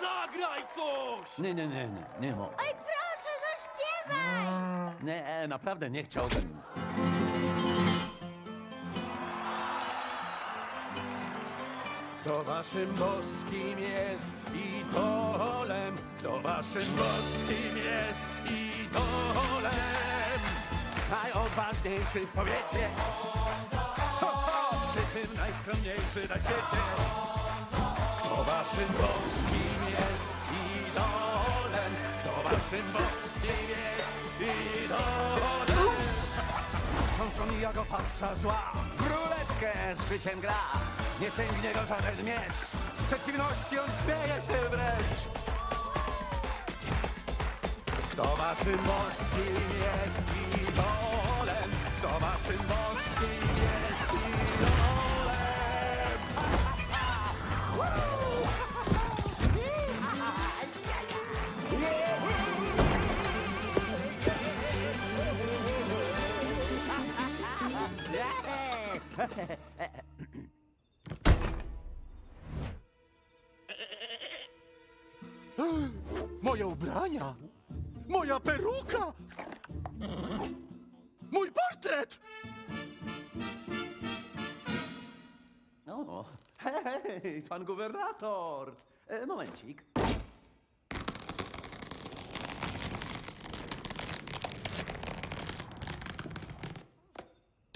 Zagraj coś! Nie, nie, nie, nie, nie mogę. Oj, proszę, zaśpiewaj! Nie, naprawdę nie chciałbym. Kto waszym boskim jest idolem? Kto waszym boskim jest idolem? Najodważniejszy w powiecie. Ho, ho, przy tym najskromniejszy na świecie. Kto waszym boskim? Kto waszym boskim jest idolem? Wciąż omija go pasa zła. Ruletkę z życiem gra. Nie sięgnie go żaden miecz. Z przeciwności on śmieje się wręcz. Kto waszym boskim jest idolem Kto waszym boskim Moje ubrania! Moja peruka! Mój portret! O, hej, pan gubernator. E, momencik.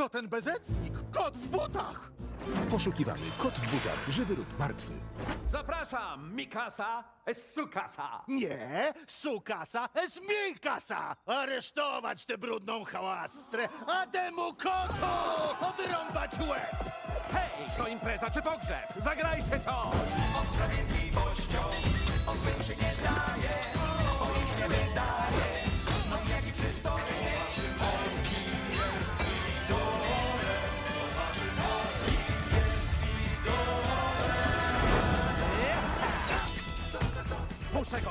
To ten bezecnik! Kot w butach! Poszukiwany kot w butach, żywy lub martwy. Zapraszam Mikasa Sukasa Nie! Sukasa es mi kasa! Aresztować tę brudną hałastrę, a temu kotu odrąbać łeb! Hej, to impreza czy pogrzeb? Zagrajcie coś! Puszek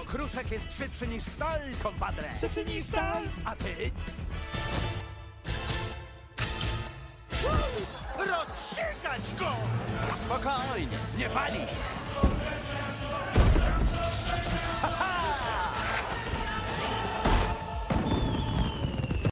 okruszek jest szybszy niż stal, kompadre. Szybszy niż stal? A ty? Rozsikać go! Spokojnie, nie palisz.